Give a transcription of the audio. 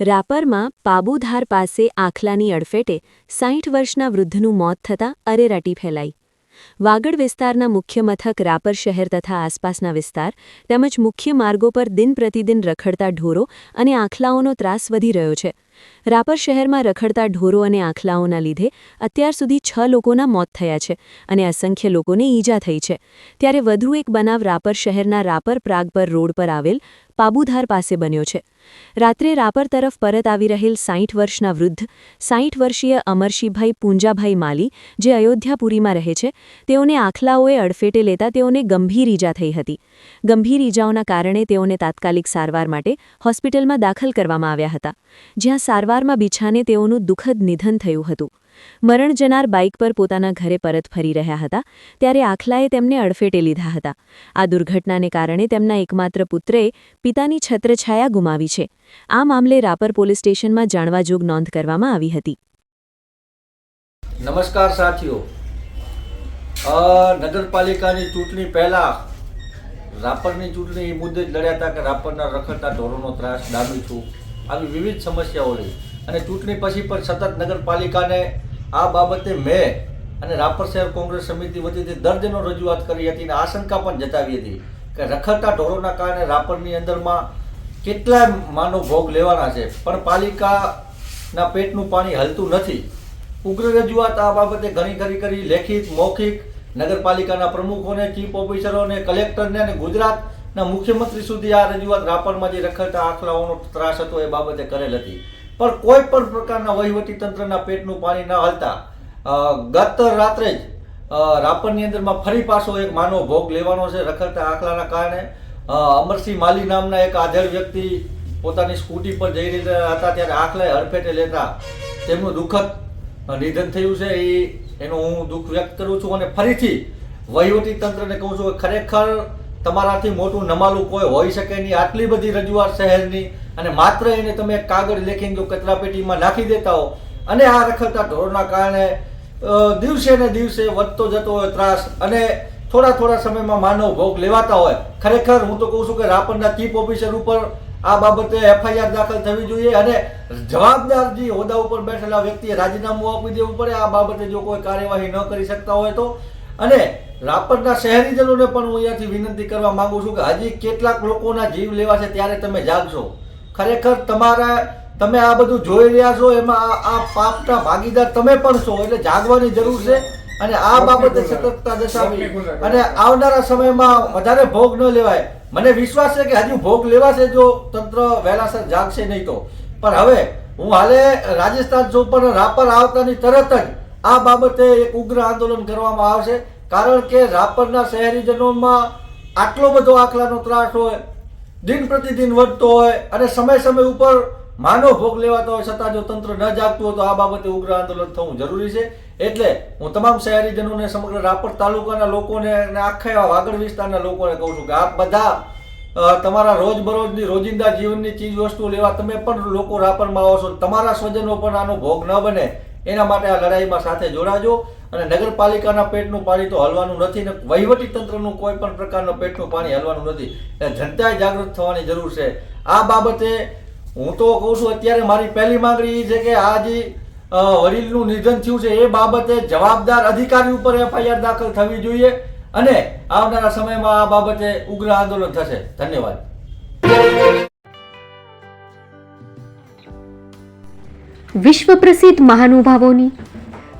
રાપરમાં પાબુધાર પાસે આખલાની અડફેટે સાઠ વર્ષના વૃદ્ધનું મોત થતાં અરેરાટી ફેલાઈ. વાગડ વિસ્તારના મુખ્ય મથક રાપર શહેર તથા આસપાસના વિસ્તાર તેમજ મુખ્ય માર્ગો પર દિન પ્રતિદિન રખડતા ઢોરો અને આખલાઓનો ત્રાસ વધી રહ્યો છે. રાપર શહેરમાં રખડતા ઢોરો અને આખલાઓના લીધે અત્યાર સુધી છ લોકોના મોત થયા છે અને અસંખ્ય લોકોને ઈજા થઈ છે. ત્યારે વધુ એક બનાવ રાપર શહેરના રાપર પ્રાગપર રોડ પર આવેલ પાબુધાર પાસે બન્યો છે. રાત્રે રાપર તરફ પરત આવી રહેલ સાઠ વર્ષના વૃદ્ધ સાઠ વર્ષીય અમરશીભાઈ પૂંજાભાઈ માલી, જે અયોધ્યાપુરીમાં રહે છે, તેઓને આખલાઓએ અડફેટે લેતા તેઓને ગંભીર ઈજા થઈ હતી. ગંભીર ઈજાઓના કારણે તેઓને તાત્કાલિક સારવાર માટે હોસ્પિટલમાં દાખલ કરવામાં આવ્યા હતા, જ્યાં સારવારમાં બિછાને તેઓનું દુઃખદ નિધન થયું હતું. મરણ જનાર બાઇક પર પોતાના ઘરે પરત ફરી રહ્યા હતા, ત્યારે આખલાએ તેમને અડફેટે લીધા હતા. આ દુર્ઘટનાને કારણે તેમના એકમાત્ર પુત્રએ પિતાની છત્રછાયા ગુમાવી છે. આ મામલે રાપર પોલીસ સ્ટેશનમાં જાણવાજોગ નોંધ કરવામાં આવી હતી. નમસ્કાર સાથીઓ. નગરપાલિકાની ચૂંટણી પહેલા રાપરની ચૂંટણી એ મુદ્દે જ લડ્યા હતા કે રાપરના રખડતા ઢોરોનો ત્રાસ ડામી છું, આવી વિવિધ સમસ્યાઓ રહી. અને ચૂંટણી પછી પણ સતત નગરપાલિકાને આ બાબતે મેં અને રાપર શહેર કોંગ્રેસ સમિતિ વતીથી દર્દનો રજૂઆત કરી હતી અને આશંકા પણ જતાવી હતી કે રખડતા ઢોરોના કારણે રાપરની અંદરમાં કેટલાય માનો ભોગ લેવાના છે. પણ પાલિકાના પેટનું પાણી હલતું નથી. ઉગ્ર રજૂઆત આ બાબતે ઘણી ઘણી કરી. લેખિત, મૌખિક નગરપાલિકાના પ્રમુખોને, ચીફ ઓફિસરોને, કલેક્ટરને અને ગુજરાતના મુખ્યમંત્રી સુધી આ રજૂઆત રાપરમાં જે રખડતા આખલાઓનો ત્રાસ હતો એ બાબતે કરેલ હતી. પણ કોઈ પણ પ્રકારના વહીવટી તંત્રના પેટનું પાણી ન હલતા ગત રાત્રે જ રાપરની અંદરમાં ફરી પાછો એક માનવ ભોગ લેવાનો છે રખડતા આખલાના કારણે. અમરસિંહ માલી નામના એક આધેડ વ્યક્તિ પોતાની સ્કૂટી પર જઈ રહ્યા હતા ત્યારે આખલાએ હડફેટે લેતા તેમનું દુઃખદ નિધન થયું છે. એ એનું હું દુઃખ વ્યક્ત કરું છું અને ફરીથી વહીવટી તંત્રને કહું છું કે ખરેખર તમારાથી મોટું નમાલું કોઈ હોઈ શકે નહીં. આટલી બધી રજૂઆત શહેરની. અને માત્ર એને તમે એક કાગળ લેખીને જો કચરાપેટીમાં નાખી દેતા હો. અને આ રખડતા ઢોરના કારણે દિવસે ને દિવસે વધતો જતો હોય ત્રાસ અને થોડા થોડા સમયમાં માનવ ભોગ લેવાતા હોય. ખરેખર હું તો કહું છું કે રાપરના ચીફ ઓફિસર ઉપર આ બાબતે એફઆઈઆર દાખલ થવી જોઈએ અને જવાબદાર જે હોદ્દા ઉપર બેઠેલા વ્યક્તિએ રાજીનામું આપી દેવું પડે. આ બાબતે જો કોઈ કાર્યવાહી ન કરી શકતા હોય તો. અને રાપરના શહેરીજનોને પણ હું અહીંયાથી વિનંતી કરવા માંગુ છું કે હજી કેટલાક લોકોના જીવ લેવા છે ત્યારે તમે જાગશો. ખરેખર તમારા તમે આ બધું જોઈ રહ્યા છો એમાં આ પાપના ભાગીદાર તમે પણ છો એટલે જાગવાની જરૂર છે અને આ બાબતે સતર્કતા દર્શાવી અને આવનારા સમયમાં વધારે ભોગ ન લેવાય. મને વિશ્વાસ છે કે હજુ ભોગ લેવાશે જો તંત્ર વહેલાસર જાગશે નહીં તો. પણ હવે હું હાલે રાજસ્થાન પણ રાપર આવતાની તરત જ આ બાબતે એક ઉગ્ર આંદોલન કરવામાં આવશે. કારણ કે રાપરના શહેરીજનોમાં આટલો બધો આખલાનો ત્રાસ હોય, દિન પ્રતિદિન વધતો હોય અને સમય સમય ઉપર માનવ ભોગ લેવાતો હોય છતાં જો તંત્ર ન જાગતું હોય તો આ બાબતે ઉગ્ર આંદોલન થવું જરૂરી છે. એટલે હું તમામ શહેરીજનોને સમગ્ર રાપર તાલુકાના લોકોને અને આખા વાગડ વિસ્તારના લોકોને કહું છું કે આ બધા તમારા રોજબરોજની રોજિંદા જીવનની ચીજ વસ્તુ લેવા તમે પણ લોકો રાપરમાં આવો છો તમારા સ્વજનો પણ આનો ભોગ ન બને. એના માટે આ લડાઈમાં સાથે જોડાજો. અને નગરપાલિકાના પેટનું પાણી તો હલવાનું નથી ને વહીવટી તંત્રનું કોઈ પણ પ્રકારનું પેટનું પાણી હલવાનું નથી. એટલે જનતાએ જાગૃત થવાની જરૂર છે. આ બાબતે હું તો કહું છું, અત્યારે મારી પહેલી માંગણી એ છે કે આ જે વડીલનું નિધન થયું છે, એ બાબતે જવાબદાર અધિકારી ઉપર એફઆઈઆર દાખલ થવી જોઈએ અને આવનારા સમયમાં આ બાબતે ઉગ્ર આંદોલન થશે. ધન્યવાદ. વિશ્વ પ્રસિદ્ધ મહાનુભાવોની